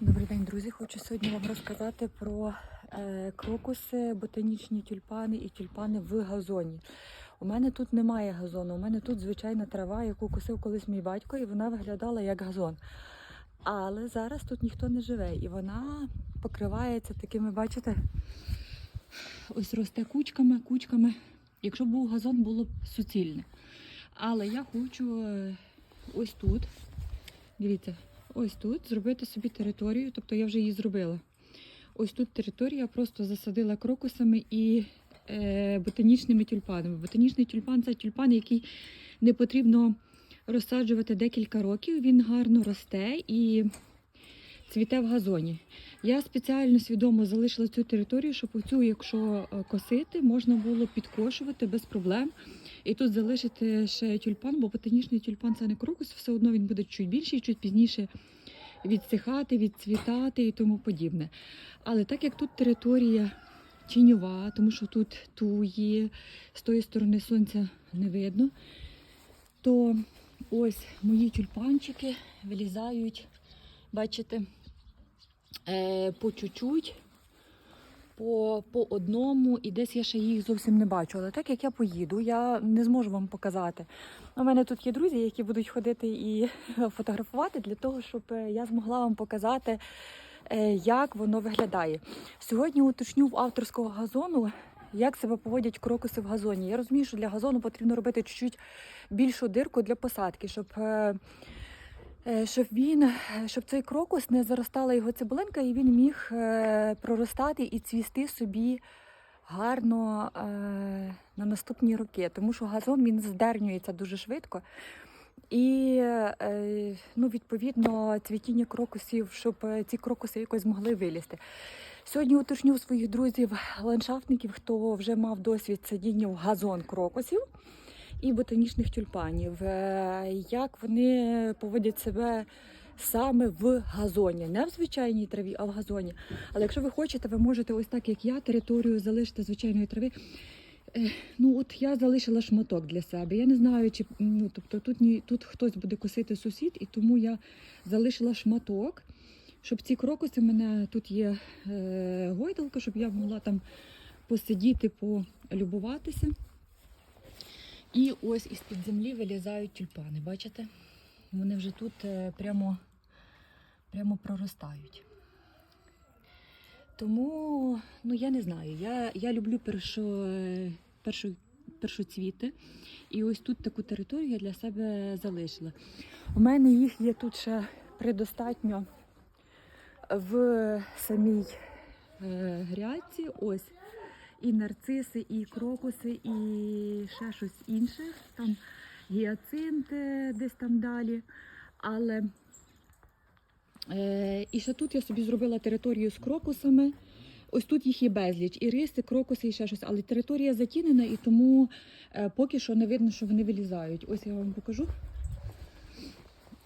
Добрий день, друзі. Хочу сьогодні вам розказати про е, крокуси, ботанічні тюльпани і тюльпани в газоні. У мене тут немає газону, у мене тут звичайна трава, яку косив колись мій батько, і вона виглядала як газон. Але зараз тут ніхто не живе, і вона покривається такими, бачите, ось росте кучками, кучками. Якщо б був газон, було б суцільне. Але я хочу е, ось тут, дивіться, ось тут зробити собі територію, тобто я вже її зробила. Ось тут територія просто засадила крокусами і е, ботанічними тюльпанами. Ботанічний тюльпан це тюльпан, який не потрібно розсаджувати декілька років. Він гарно росте і цвіте в газоні. Я спеціально свідомо залишила цю територію, щоб оцю, якщо е, косити, можна було підкошувати без проблем. І тут залишити ще тюльпан, бо ботанічний тюльпан це не крокус, все одно він буде чуть більший, чуть пізніше відсихати, відцвітати і тому подібне. Але так як тут територія тіньова, тому що тут туї, з тої сторони сонця не видно, то ось мої тюльпанчики вилізають, бачите, по чуть-чуть, по, по одному, і десь я ще їх зовсім не бачу. Але так як я поїду, я не зможу вам показати. У мене тут є друзі, які будуть ходити і фотографувати для того, щоб е, я змогла вам показати, е, як воно виглядає. Сьогодні уточню в авторського газону. Як себе поводять крокуси в газоні? Я розумію, що для газону потрібно робити чуть-чуть більшу дирку для посадки, щоб, е, е, щоб він, е, щоб цей крокус не заростала його цибулинка, і він міг е, проростати і цвісти собі гарно е, на наступні роки. Тому що газон він здернюється дуже швидко. І е, ну, відповідно цвітіння крокусів, щоб е, ці крокуси якось змогли вилізти. Сьогодні уточню своїх друзів, ландшафтників, хто вже мав досвід садіння в газон крокусів і ботанічних тюльпанів, е, як вони поводять себе саме в газоні, не в звичайній траві, а в газоні. Але якщо ви хочете, ви можете ось так, як я, територію залишити звичайної трави. Е, Ну, от я залишила шматок для себе. Я не знаю, чи ну, тобто тут ні тут хтось буде косити сусід, і тому я залишила шматок, щоб ці крокуси в мене тут є е, гойдалка, щоб я могла там посидіти, полюбуватися. І ось із-під землі вилізають тюльпани. Бачите? Вони вже тут е, прямо, прямо проростають. Тому, ну я не знаю. Я, я люблю першо, першо, першоцвіти. І ось тут таку територію я для себе залишила. У мене їх є тут ще предостатньо в самій е, грядці. Ось і нарциси, і крокуси, і ще щось інше. Там гіацинти десь там далі. Але Е, і ще тут я собі зробила територію з крокусами. Ось тут їх є безліч, і риси, крокуси, і ще щось. Але територія затінена, і тому е, поки що не видно, що вони вилізають. Ось я вам покажу.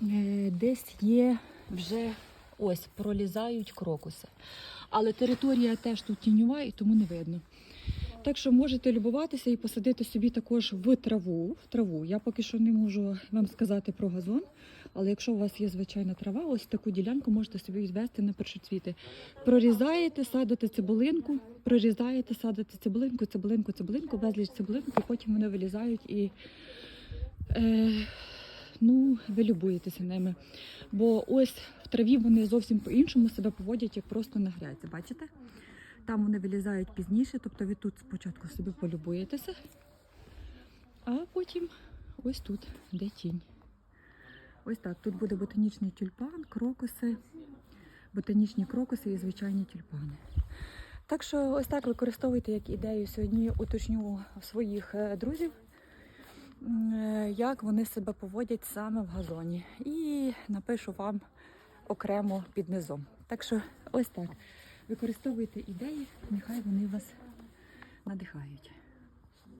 Е, десь є вже ось пролізають крокуси. Але територія теж тут тіньова, і тому не видно. Так що можете любуватися і посадити собі також в траву. В траву. Я поки що не можу вам сказати про газон, але якщо у вас є звичайна трава, ось таку ділянку можете собі відвести на першоцвіти. Прорізаєте, садите цибулинку, прорізаєте, садите цибулинку, цибулинку, цибулинку, безліч цибулинку, і потім вони вилізають і е, ну, ви любуєтеся ними. Бо ось в траві вони зовсім по-іншому себе поводять, як просто на грядці. Бачите? Там вони вилізають пізніше, тобто ви тут спочатку собі полюбуєтеся, а потім ось тут, де тінь. Ось так. Тут буде ботанічний тюльпан, крокуси, ботанічні крокуси і звичайні тюльпани. Так що ось так використовуйте як ідею. Сьогодні уточню своїх е, друзів, е, як вони себе поводять саме в газоні. І напишу вам окремо під низом. Так що ось так. Використовуйте ідеї, нехай вони вас надихають.